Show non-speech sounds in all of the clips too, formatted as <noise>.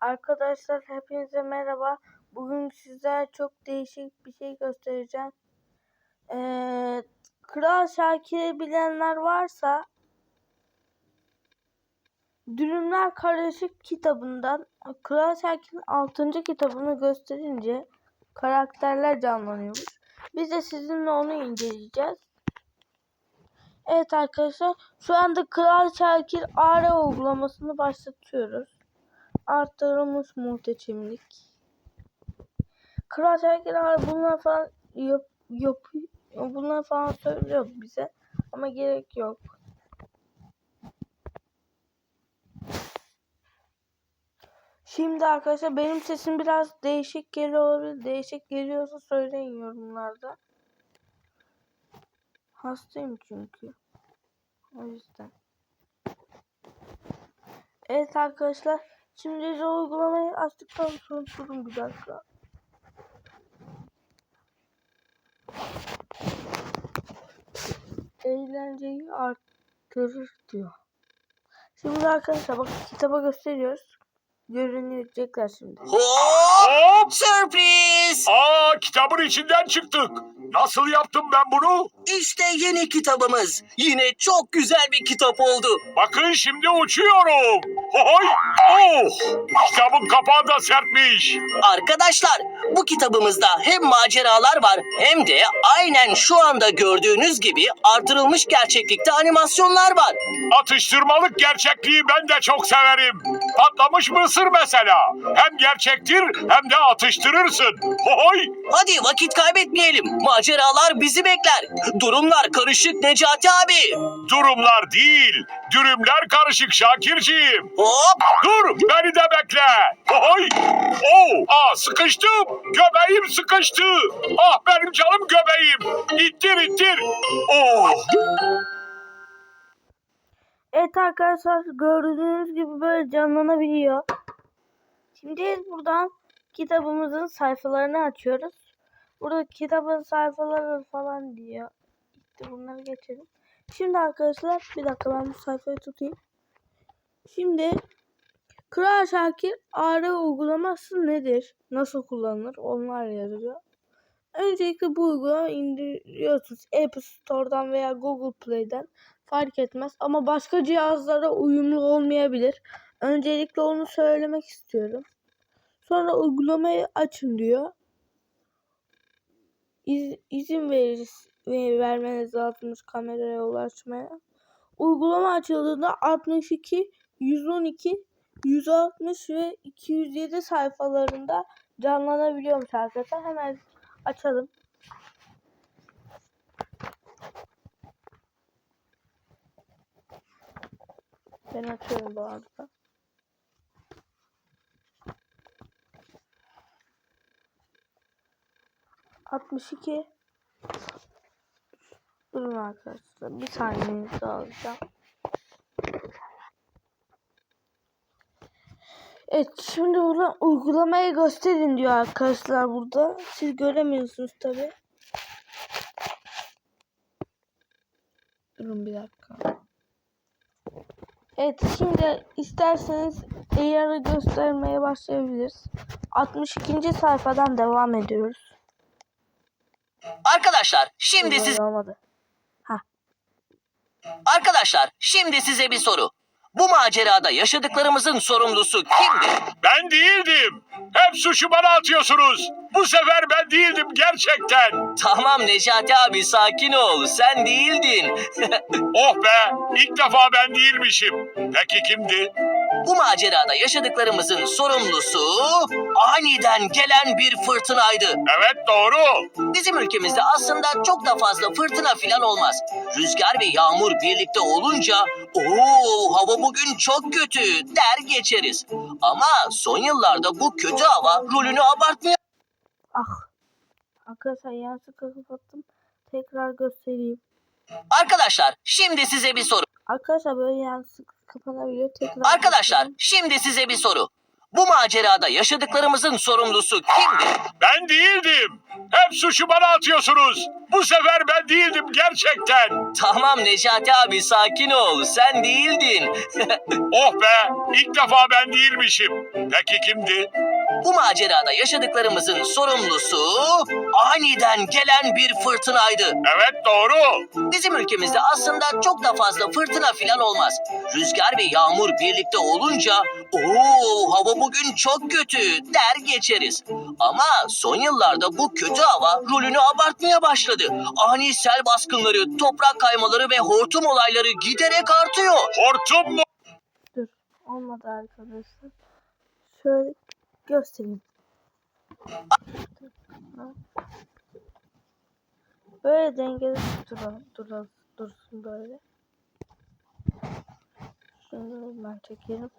Arkadaşlar hepinize merhaba. Bugün size çok değişik bir şey göstereceğim. Ee, Kral Şakir'i bilenler varsa Dürümler Karışık kitabından Kral Şakir'in 6. kitabını gösterince karakterler canlanıyormuş. Biz de sizinle onu inceleyeceğiz. Evet arkadaşlar şu anda Kral Şakir AR uygulamasını başlatıyoruz. Arttırılmış muhteşemlik. Abi bunlar falan yap, yap, bunlar falan söylüyor bize ama gerek yok. Şimdi arkadaşlar benim sesim biraz değişik geliyor olabilir. Değişik geliyorsa söyleyin yorumlarda. Hastayım çünkü. O yüzden. Evet arkadaşlar. Şimdi de uygulamayı açtıktan sonra durun bir dakika. Eğlenceyi arttırır diyor. Şimdi arkadaşlar bak kitaba gösteriyoruz. Görünecekler şimdi. Hop! Sürpriz! Aa kitabın içinden çıktık. Nasıl yaptım ben bunu? İşte yeni kitabımız. Yine çok güzel bir kitap oldu. Bakın şimdi uçuyorum. Hoy! Oh! Kitabın kapağı da sertmiş. Arkadaşlar bu kitabımızda hem maceralar var hem de aynen şu anda gördüğünüz gibi artırılmış gerçeklikte animasyonlar var. Atıştırmalık gerçekliği ben de çok severim. Patlamış mısır mesela. Hem gerçektir hem de atıştırırsın. Hoy! Hadi vakit kaybetmeyelim. Maceralar bizi bekler. Durumlar karışık Necati abi. Durumlar değil, dürümler karışık Şakirciğim. Hop! Dur, beni de bekle. Hoy! Oh! Aa, sıkıştım. Göbeğim sıkıştı. Ah benim canım göbeğim. İttir ittir. Oh! Evet arkadaşlar gördüğünüz gibi böyle canlanabiliyor. Şimdi buradan kitabımızın sayfalarını açıyoruz. Burada kitabın sayfaları falan diyor. İşte bunları geçelim. Şimdi arkadaşlar bir dakika ben bu sayfayı tutayım. Şimdi Kral Şakir AR uygulaması nedir? Nasıl kullanılır? Onlar yazıyor. Öncelikle bu uygulamayı indiriyorsunuz. App Store'dan veya Google Play'den fark etmez. Ama başka cihazlara uyumlu olmayabilir. Öncelikle onu söylemek istiyorum. Sonra uygulamayı açın diyor. İz, izin verir, ve- vermeniz lazım kameraya ulaşmaya. Uygulama açıldığında 62, 112, 160 ve 207 sayfalarında canlanabiliyormuş arkadaşlar. Hemen açalım. Ben açıyorum bu arada. Altmış iki. Durun arkadaşlar. Bir saniyenizi alacağım. Evet şimdi burada uygulamayı gösterin diyor arkadaşlar burada. Siz göremiyorsunuz tabi. Durun bir dakika. Evet şimdi isterseniz AR'ı göstermeye başlayabiliriz. 62. sayfadan devam ediyoruz. Arkadaşlar şimdi siz olmadı. arkadaşlar şimdi size bir soru. Bu macerada yaşadıklarımızın sorumlusu kimdi? Ben değildim. Hep suçu bana atıyorsunuz. Bu sefer ben değildim gerçekten. Tamam Necati abi sakin ol. Sen değildin. <laughs> Oh be, ilk defa ben değilmişim. Peki kimdi? Bu macerada yaşadıklarımızın sorumlusu aniden gelen bir fırtınaydı. Evet doğru. Bizim ülkemizde aslında çok da fazla fırtına filan olmaz. Rüzgar ve yağmur birlikte olunca ooo hava bugün çok kötü der geçeriz. Ama son yıllarda bu kötü hava rolünü abartmaya Ah. Arkadaşlar yanlışlıkla kapattım. Tekrar göstereyim. Arkadaşlar şimdi size bir soru. Arkadaşlar böyle yanlışlıkla kapanabiliyor. Tekrar Arkadaşlar şimdi size bir soru. Bu macerada yaşadıklarımızın sorumlusu kimdi? Ben değildim. Hep suçu bana atıyorsunuz. Bu sefer ben değildim gerçekten. Tamam Necati abi sakin ol. Sen değildin. <laughs> Oh be ilk defa ben değilmişim. Peki kimdi? Bu macerada yaşadıklarımızın sorumlusu aniden gelen bir fırtınaydı. Evet doğru. Bizim ülkemizde aslında çok da fazla fırtına filan olmaz. Rüzgar ve yağmur birlikte olunca ooo hava bugün çok kötü der geçeriz. Ama son yıllarda bu kötü hava rolünü abartmaya başladı. Ani sel baskınları, toprak kaymaları ve hortum olayları giderek artıyor. Hortum mu? Dur. Olmadı arkadaşlar. Şöyle göstereyim. Böyle dengeli duralım, duralım, dursun böyle. Şunu ben çekelim.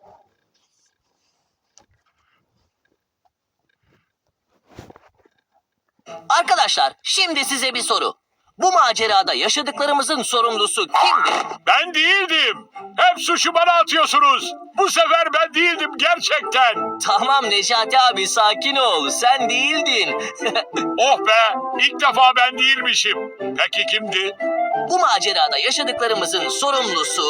Arkadaşlar şimdi size bir soru. Bu macerada yaşadıklarımızın sorumlusu kimdi? Ben değildim. Hep suçu bana atıyorsunuz. Bu sefer ben değildim gerçekten. Tamam Necati abi sakin ol. Sen değildin. <laughs> Oh be ilk defa ben değilmişim. Peki kimdi? Bu macerada yaşadıklarımızın sorumlusu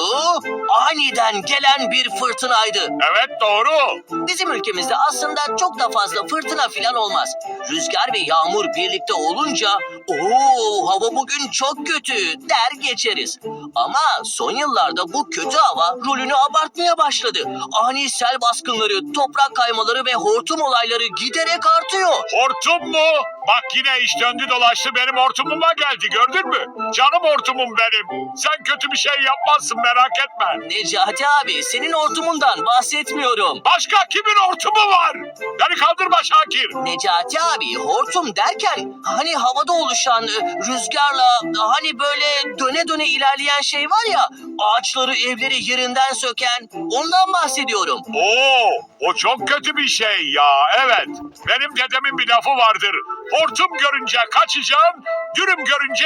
aniden gelen bir fırtınaydı. Evet doğru. Bizim ülkemizde aslında çok da fazla fırtına filan olmaz. Rüzgar ve yağmur birlikte olunca ooo hava bugün çok kötü der geçeriz. Ama son yıllarda bu kötü hava rolünü abartmaya başladı. Ani sel baskınları, toprak kaymaları ve hortum olayları giderek artıyor. Hortum mu? Bak yine iş döndü dolaştı benim hortumuma geldi gördün mü? Canım hortumum benim. Sen kötü bir şey yapmazsın merak etme. Necati abi senin hortumundan bahsetmiyorum. Başka kimin hortumu var? Beni kaldırma Şakir. Necati abi hortum derken hani havada oluşan e, rüzgarla hani böyle döne döne ilerleyen şey var ya ağaçları evleri yerinden söken ondan bahsediyorum. Oo, o çok kötü bir şey ya. Evet. Benim dedemin bir lafı vardır. Hortum görünce kaçacaksın, dürüm görünce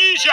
yiyeceksin.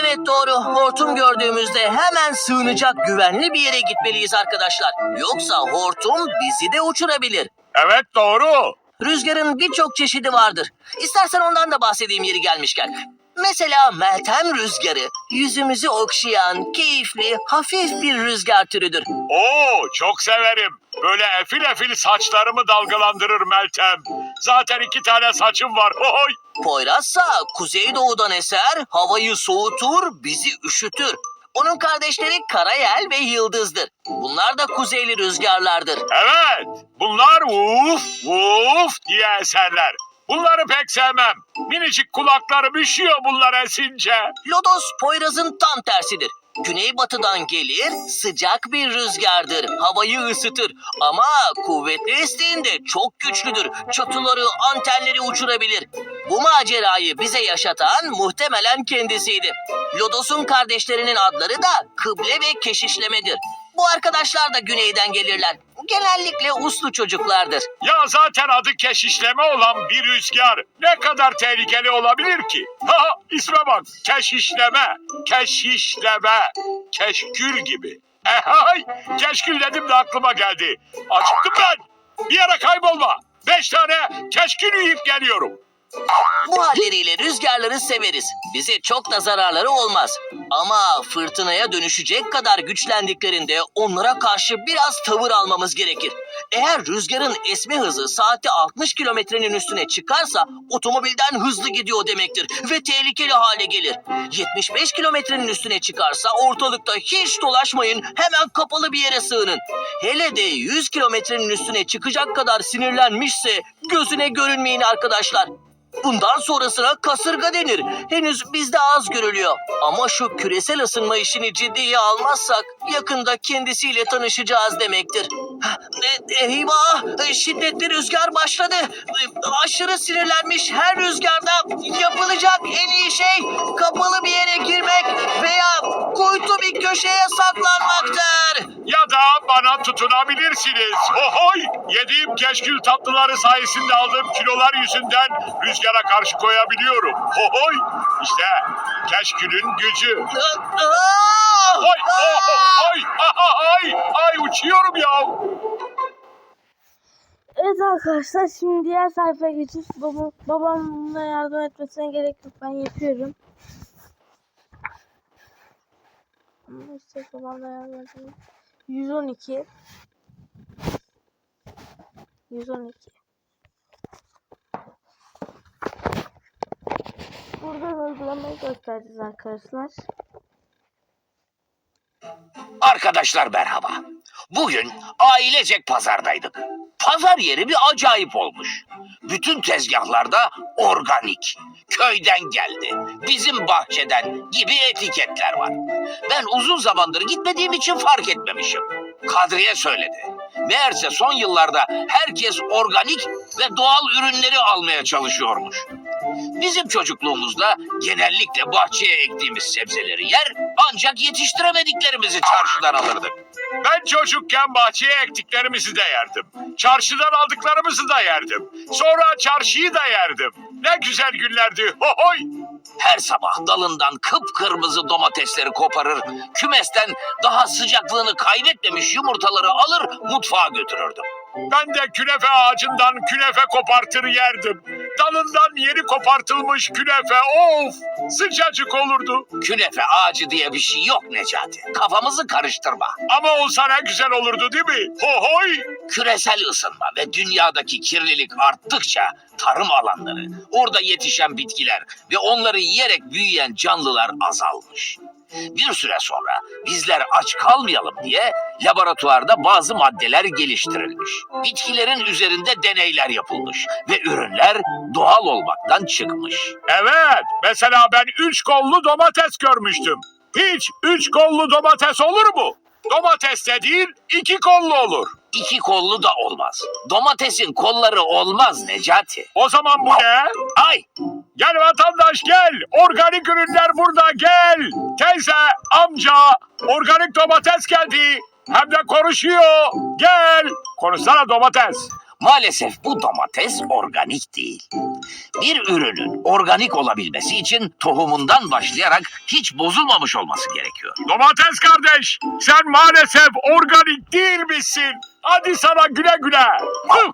Evet doğru hortum gördüğümüzde hemen sığınacak güvenli bir yere gitmeliyiz arkadaşlar. Yoksa hortum bizi de uçurabilir. Evet doğru. Rüzgarın birçok çeşidi vardır. İstersen ondan da bahsedeyim yeri gelmişken. Mesela Meltem rüzgarı, yüzümüzü okşayan, keyifli, hafif bir rüzgar türüdür. Oo, çok severim. Böyle efil efil saçlarımı dalgalandırır Meltem. Zaten iki tane saçım var. Oy. Poyrazsa kuzeydoğudan eser, havayı soğutur, bizi üşütür. Onun kardeşleri Karayel ve Yıldız'dır. Bunlar da kuzeyli rüzgarlardır. Evet, bunlar vuf vuf diye eserler. Bunları pek sevmem. Minicik kulaklarım üşüyor bunlar esince. Lodos Poyraz'ın tam tersidir. Güneybatıdan gelir, sıcak bir rüzgardır. Havayı ısıtır ama kuvvetli estiğinde çok güçlüdür. Çatıları, antenleri uçurabilir. Bu macerayı bize yaşatan muhtemelen kendisiydi. Lodos'un kardeşlerinin adları da Kıble ve Keşişlemedir. Bu arkadaşlar da güneyden gelirler. Genellikle uslu çocuklardır. Ya zaten adı keşişleme olan bir rüzgar ne kadar tehlikeli olabilir ki? Ha isme bak keşişleme, keşişleme, keşkül gibi. Ehay keşkül dedim de aklıma geldi. Acıktım ben. Bir yere kaybolma. Beş tane keşkül yiyip geliyorum. Bu halleriyle rüzgarları severiz. Bize çok da zararları olmaz. Ama fırtınaya dönüşecek kadar güçlendiklerinde onlara karşı biraz tavır almamız gerekir. Eğer rüzgarın esme hızı saatte 60 kilometrenin üstüne çıkarsa otomobilden hızlı gidiyor demektir ve tehlikeli hale gelir. 75 kilometrenin üstüne çıkarsa ortalıkta hiç dolaşmayın hemen kapalı bir yere sığının. Hele de 100 kilometrenin üstüne çıkacak kadar sinirlenmişse gözüne görünmeyin arkadaşlar. Bundan sonrasına kasırga denir. Henüz bizde az görülüyor. Ama şu küresel ısınma işini ciddiye almazsak yakında kendisiyle tanışacağız demektir. E, Eyvah! Şiddetli rüzgar başladı. E, Aşırı sinirlenmiş her rüzgarda yapılacak en iyi şey kapalı bir yere girmek veya kuytu bir köşeye saklanmaktır. Ya da bana tutunabilirsiniz. Hohoy! Yediğim keşkül tatlıları sayesinde aldığım kilolar yüzünden rüzgara karşı koyabiliyorum. Hohoy! İşte keşkülün gücü. Ay, oh, ay, ay, ay, ay, uçuyorum ya. Evet arkadaşlar şimdi diğer sayfaya geçeceğiz. Babam, babamla yardım etmesine gerek yok. Ben yapıyorum. İşte babamla yardım etmesine. 112 112 Buradan uygulamayı göstereceğiz arkadaşlar. Arkadaşlar merhaba. Bugün ailecek pazardaydık. Pazar yeri bir acayip olmuş. Bütün tezgahlarda organik, köyden geldi, bizim bahçeden gibi etiketler var. Ben uzun zamandır gitmediğim için fark etmemişim. Kadriye söyledi. Meğerse son yıllarda herkes organik ve doğal ürünleri almaya çalışıyormuş. Bizim çocukluğumuzda genellikle bahçeye ektiğimiz sebzeleri yer ancak yetiştiremediklerimizi çarşıdan alırdık. Ben çocukken bahçeye ektiklerimizi de yerdim. Çarşıdan aldıklarımızı da yerdim. Sonra çarşıyı da yerdim. Ne güzel günlerdi. Hohoy! Her sabah dalından kıpkırmızı domatesleri koparır, kümesten daha sıcaklığını kaybetmemiş yumurtaları alır mutfağa götürürdüm. Ben de künefe ağacından künefe kopartır yerdim. Dalından yeni kopartılmış künefe of sıcacık olurdu. Künefe ağacı diye bir şey yok Necati. Kafamızı karıştırma. Ama olsa ne güzel olurdu değil mi? Hohoy! Küresel ısınma ve dünyadaki kirlilik arttıkça tarım alanları, orada yetişen bitkiler ve onları yiyerek büyüyen canlılar azalmış. Bir süre sonra bizler aç kalmayalım diye laboratuvarda bazı maddeler geliştirilmiş. Bitkilerin üzerinde deneyler yapılmış ve ürünler doğal olmaktan çıkmış. Evet mesela ben üç kollu domates görmüştüm. Hiç üç kollu domates olur mu? Domates de değil iki kollu olur. İki kollu da olmaz. Domatesin kolları olmaz Necati. O zaman bu ne? Ay Gel vatandaş gel. Organik ürünler burada gel. Teyze, amca, organik domates geldi. Hem de konuşuyor. Gel. Konuşsana domates. Maalesef bu domates organik değil. Bir ürünün organik olabilmesi için tohumundan başlayarak hiç bozulmamış olması gerekiyor. Domates kardeş, sen maalesef organik değil misin? Hadi sana güle güle.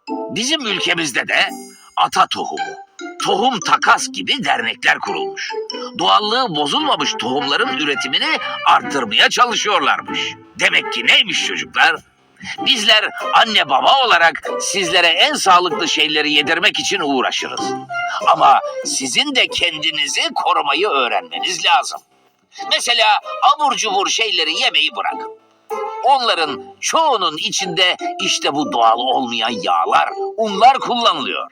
Bizim ülkemizde de ata tohumu, tohum takas gibi dernekler kurulmuş. Doğallığı bozulmamış tohumların üretimini arttırmaya çalışıyorlarmış. Demek ki neymiş çocuklar? Bizler anne baba olarak sizlere en sağlıklı şeyleri yedirmek için uğraşırız. Ama sizin de kendinizi korumayı öğrenmeniz lazım. Mesela abur cubur şeyleri yemeyi bırakın. Onların çoğunun içinde işte bu doğal olmayan yağlar, unlar kullanılıyor.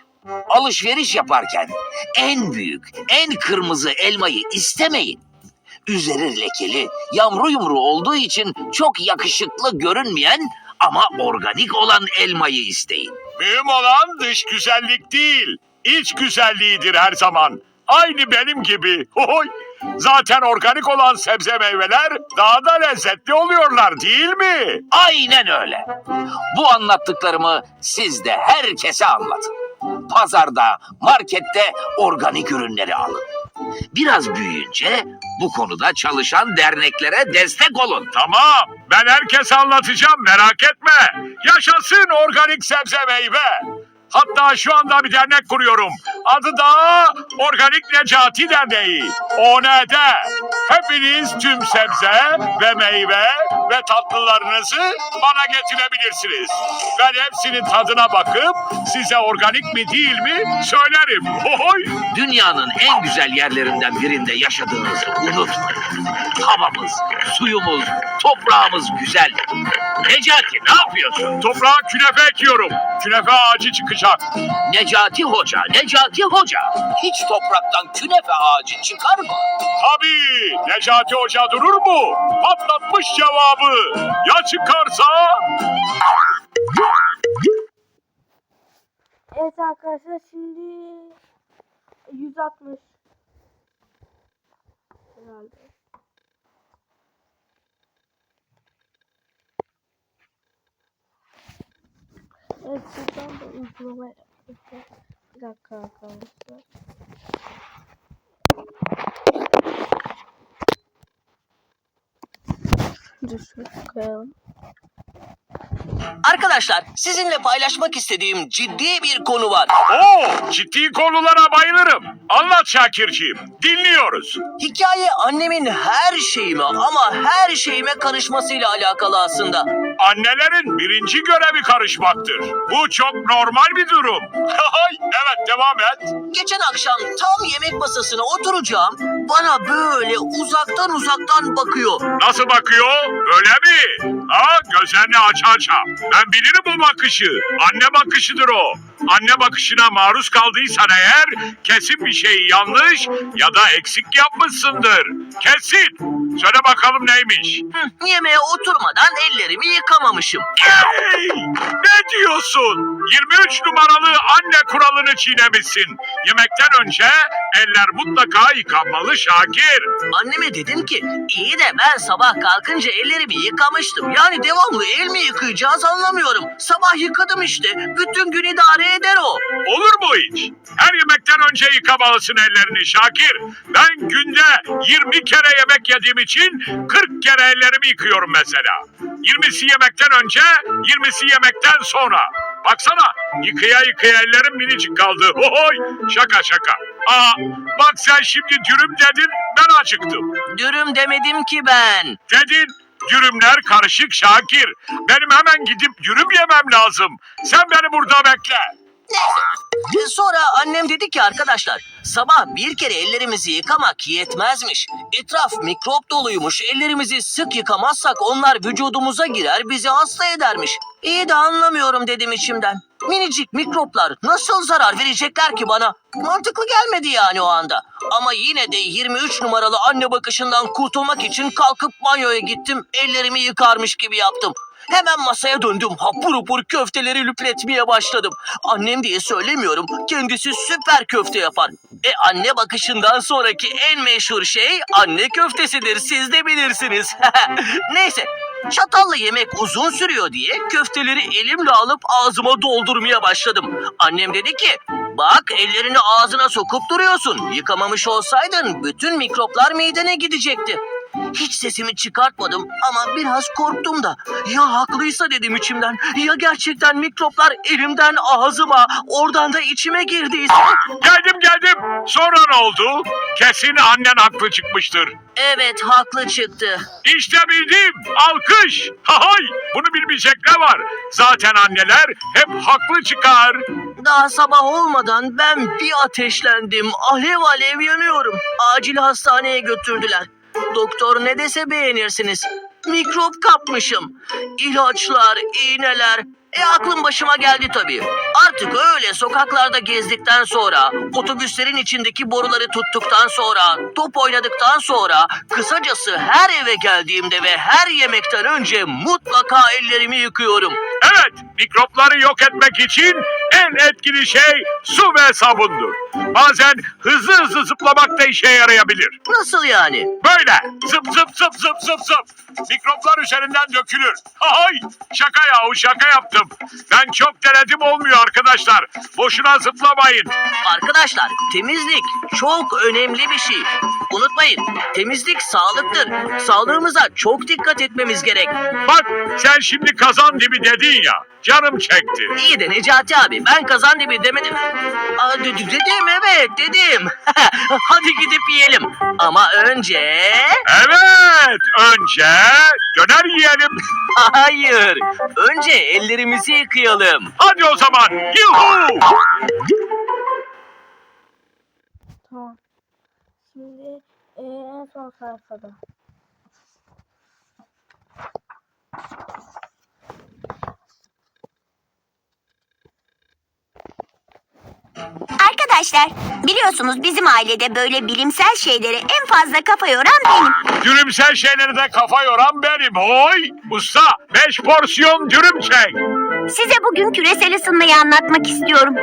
Alışveriş yaparken en büyük, en kırmızı elmayı istemeyin. Üzeri lekeli, yamru yumru olduğu için çok yakışıklı görünmeyen ama organik olan elmayı isteyin. Mühim olan dış güzellik değil, iç güzelliğidir her zaman. Aynı benim gibi. Hoy! Zaten organik olan sebze meyveler daha da lezzetli oluyorlar değil mi? Aynen öyle. Bu anlattıklarımı siz de herkese anlatın. Pazarda, markette organik ürünleri alın. Biraz büyüyünce bu konuda çalışan derneklere destek olun. Tamam, ben herkese anlatacağım merak etme. Yaşasın organik sebze meyve. Hatta şu anda bir dernek kuruyorum. Adı da Organik Necati Derneği. OND. Hepiniz tüm sebze ve meyve ve tatlılarınızı bana getirebilirsiniz. Ben hepsinin tadına bakıp size organik mi değil mi söylerim. Oy! Dünyanın en güzel yerlerinden birinde yaşadığınızı unutmayın. Havamız, suyumuz, toprağımız güzel. Necati ne yapıyorsun? Toprağa künefe ekiyorum. Künefe ağacı çıkacak. Necati Hoca, Necati Hoca. Hiç topraktan künefe ağacı çıkar mı? Tabii Necati Hoca durur mu? Patlatmış cevabı. Ya çıkarsa? Evet arkadaşlar şimdi 160 herhalde. Evet buradan da uygulama yapacağız. Bir dakika arkadaşlar. Koyalım. Arkadaşlar sizinle paylaşmak istediğim ciddi bir konu var. Oo, ciddi konulara bayılırım. Anlat Şakirciğim. Dinliyoruz. Hikaye annemin her şeyime ama her şeyime karışmasıyla alakalı aslında. Annelerin birinci görevi karışmaktır. Bu çok normal bir durum. <laughs> evet devam et. Geçen akşam tam yemek masasına oturacağım. Bana böyle uzaktan uzaktan bakıyor. Nasıl bakıyor? Öyle mi? Ha gözlerini aç aç. Ben bilirim bu bakışı. Anne bakışıdır o. Anne bakışına maruz kaldıysan eğer kesin bir şey yanlış ya da eksik yapmışsındır. Kesin. Söyle bakalım neymiş? Hı, yemeğe oturmadan ellerimi yıkamamışım. Hey! Ne diyorsun? 23 numaralı anne kuralını çiğnemişsin. Yemekten önce eller mutlaka yıkanmalı Şakir. Anneme dedim ki iyi de ben sabah kalkınca ellerimi yıkamıştım. Yani devamlı el mi yıkayacağız anlamıyorum. Sabah yıkadım işte. Bütün gün idare eder o. Olur mu hiç? Her yemekten önce yıkamalısın ellerini Şakir. Ben günde 20 kere yemek yediğim için 40 kere ellerimi yıkıyorum mesela. 20'si yemekten önce, 20'si yemekten sonra. Baksana yıkaya yıkaya ellerim minicik kaldı. Ohoy şaka şaka. Aa bak sen şimdi dürüm dedin ben acıktım. Dürüm demedim ki ben. Dedin dürümler karışık Şakir. Benim hemen gidip dürüm yemem lazım. Sen beni burada bekle. Neyse. Sonra annem dedi ki arkadaşlar sabah bir kere ellerimizi yıkamak yetmezmiş. Etraf mikrop doluymuş. Ellerimizi sık yıkamazsak onlar vücudumuza girer bizi hasta edermiş. İyi de anlamıyorum dedim içimden. Minicik mikroplar nasıl zarar verecekler ki bana? Mantıklı gelmedi yani o anda. Ama yine de 23 numaralı anne bakışından kurtulmak için kalkıp banyoya gittim. Ellerimi yıkarmış gibi yaptım. Hemen masaya döndüm. Hapur hapur köfteleri lüpletmeye başladım. Annem diye söylemiyorum. Kendisi süper köfte yapar. E anne bakışından sonraki en meşhur şey anne köftesidir. Siz de bilirsiniz. <laughs> Neyse. Çatalla yemek uzun sürüyor diye köfteleri elimle alıp ağzıma doldurmaya başladım. Annem dedi ki bak ellerini ağzına sokup duruyorsun. Yıkamamış olsaydın bütün mikroplar midene gidecekti. Hiç sesimi çıkartmadım ama biraz korktum da. Ya haklıysa dedim içimden. Ya gerçekten mikroplar elimden ağzıma, oradan da içime girdiyse. Geldim geldim. Sonra ne oldu? Kesin annen haklı çıkmıştır. Evet haklı çıktı. İşte bildim. Alkış. Hay! Bunu bilmeyecek ne var? Zaten anneler hep haklı çıkar. Daha sabah olmadan ben bir ateşlendim. Alev alev yanıyorum. Acil hastaneye götürdüler. Doktor ne dese beğenirsiniz. Mikrop kapmışım. İlaçlar, iğneler. E aklım başıma geldi tabii. Artık öyle sokaklarda gezdikten sonra, otobüslerin içindeki boruları tuttuktan sonra, top oynadıktan sonra, kısacası her eve geldiğimde ve her yemekten önce mutlaka ellerimi yıkıyorum. Evet, mikropları yok etmek için en etkili şey su ve sabundur. Bazen hızlı hızlı zıplamak da işe yarayabilir. Nasıl yani? Böyle zıp zıp zıp zıp zıp zıp. Mikroplar üzerinden dökülür. Hay! Şaka yahu şaka yaptım. Ben çok denedim olmuyor arkadaşlar. Boşuna zıplamayın. Arkadaşlar temizlik çok önemli bir şey. Unutmayın temizlik sağlıktır. Sağlığımıza çok dikkat etmemiz gerek. Bak sen şimdi kazan dibi dedin ya. Canım çekti. İyi de Necati abi ben kazan dibi demedim. Aa, de- de- dedim evet dedim. <laughs> Hadi gidip yiyelim. Ama önce... Evet önce döner yiyelim. <laughs> Hayır. Önce ellerimizi yıkayalım. Hadi o zaman. Yuhu! Tamam. Şimdi e, en son sayfada. Arkadaşlar biliyorsunuz bizim ailede böyle bilimsel şeylere en fazla kafa yoran benim. Dürümsel şeyleri de kafa yoran benim. Oy! Usta beş porsiyon dürüm çek. Size bugün küresel ısınmayı anlatmak istiyorum.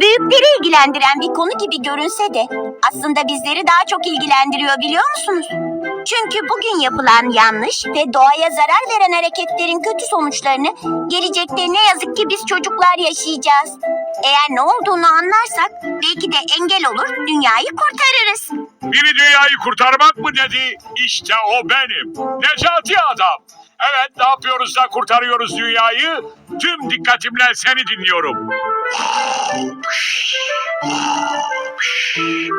Büyükleri ilgilendiren bir konu gibi görünse de aslında bizleri daha çok ilgilendiriyor biliyor musunuz? Çünkü bugün yapılan yanlış ve doğaya zarar veren hareketlerin kötü sonuçlarını gelecekte ne yazık ki biz çocuklar yaşayacağız. Eğer ne olduğunu anlarsak belki de engel olur, dünyayı kurtarırız. Biri dünyayı kurtarmak mı dedi? İşte o benim. Necati adam. Evet ne yapıyoruz da kurtarıyoruz dünyayı? Tüm dikkatimle seni dinliyorum.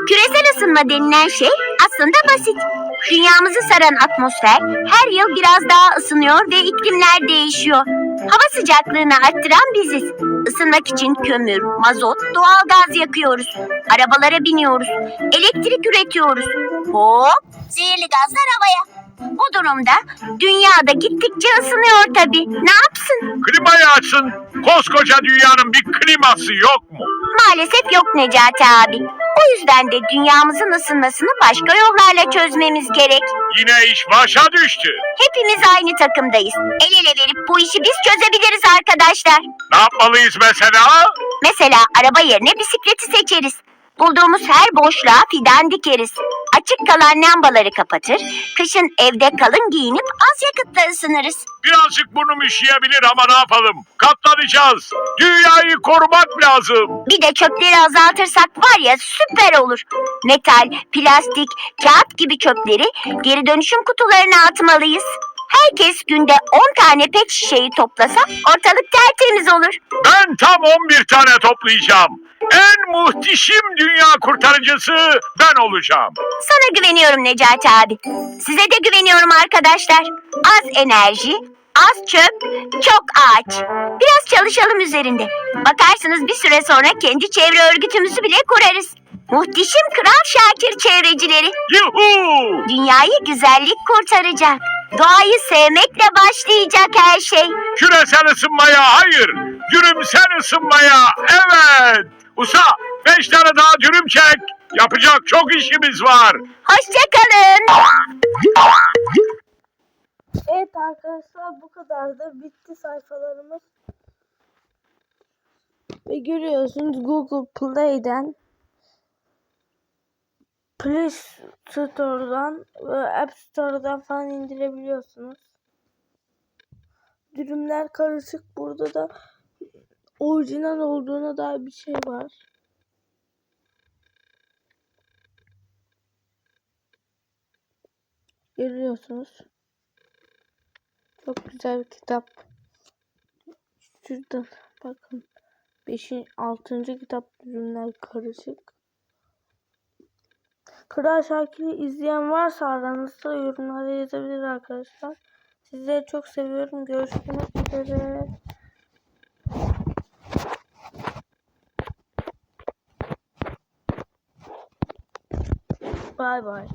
Küresel ısınma denilen şey aslında basit. Dünyamızı saran atmosfer her yıl biraz daha ısınıyor ve iklimler değişiyor. Hava sıcaklığını arttıran biziz. Isınmak için kömür, mazot, doğal gaz yakıyoruz. Arabalara biniyoruz. Elektrik üretiyoruz. Hop! Zehirli gazlar havaya. Bu durumda dünyada gittikçe ısınıyor tabii. Ne yapsın? Klimayı açsın. Koskoca dünyanın bir kliması yok mu? Maalesef yok Necati abi. O yüzden de dünyamızın ısınmasını başka yollarla çözmemiz gerek. Yine iş başa düştü. Hepimiz aynı takımdayız. El ele verip bu işi biz çözebiliriz arkadaşlar. Ne yapmalıyız mesela? Mesela araba yerine bisikleti seçeriz. Bulduğumuz her boşluğa fidan dikeriz. Açık kalan lambaları kapatır, kışın evde kalın giyinip az yakıtla ısınırız. Birazcık burnum üşüyebilir ama ne yapalım? Katlanacağız. Dünyayı korumak lazım. Bir de çöpleri azaltırsak var ya süper olur. Metal, plastik, kağıt gibi çöpleri geri dönüşüm kutularına atmalıyız. Herkes günde 10 tane pet şişeyi toplasa ortalık tertemiz olur. Ben tam 11 tane toplayacağım. En muhteşem dünya kurtarıcısı ben olacağım. Sana güveniyorum Necati abi. Size de güveniyorum arkadaşlar. Az enerji, az çöp, çok ağaç. Biraz çalışalım üzerinde. Bakarsınız bir süre sonra kendi çevre örgütümüzü bile kurarız. Muhteşem Kral Şakir çevrecileri. Yuhu! Dünyayı güzellik kurtaracak. Doğayı sevmekle başlayacak her şey. Küresel ısınmaya hayır. Dürümsel ısınmaya evet. Usa 5 tane daha dürüm çek. Yapacak çok işimiz var. Hoşçakalın. Evet arkadaşlar bu kadar da bitti sayfalarımız. Ve görüyorsunuz Google Play'den Play Store'dan ve App Store'dan falan indirebiliyorsunuz. Dürümler karışık. Burada da orijinal olduğuna dair bir şey var. Görüyorsunuz. Çok güzel bir kitap. Şuradan bakın. 5. 6. kitap ürünler karışık. Kral Şakir'i izleyen varsa aranızda yorumlara yazabilir arkadaşlar. Sizleri çok seviyorum. Görüşmek üzere. Bay bay.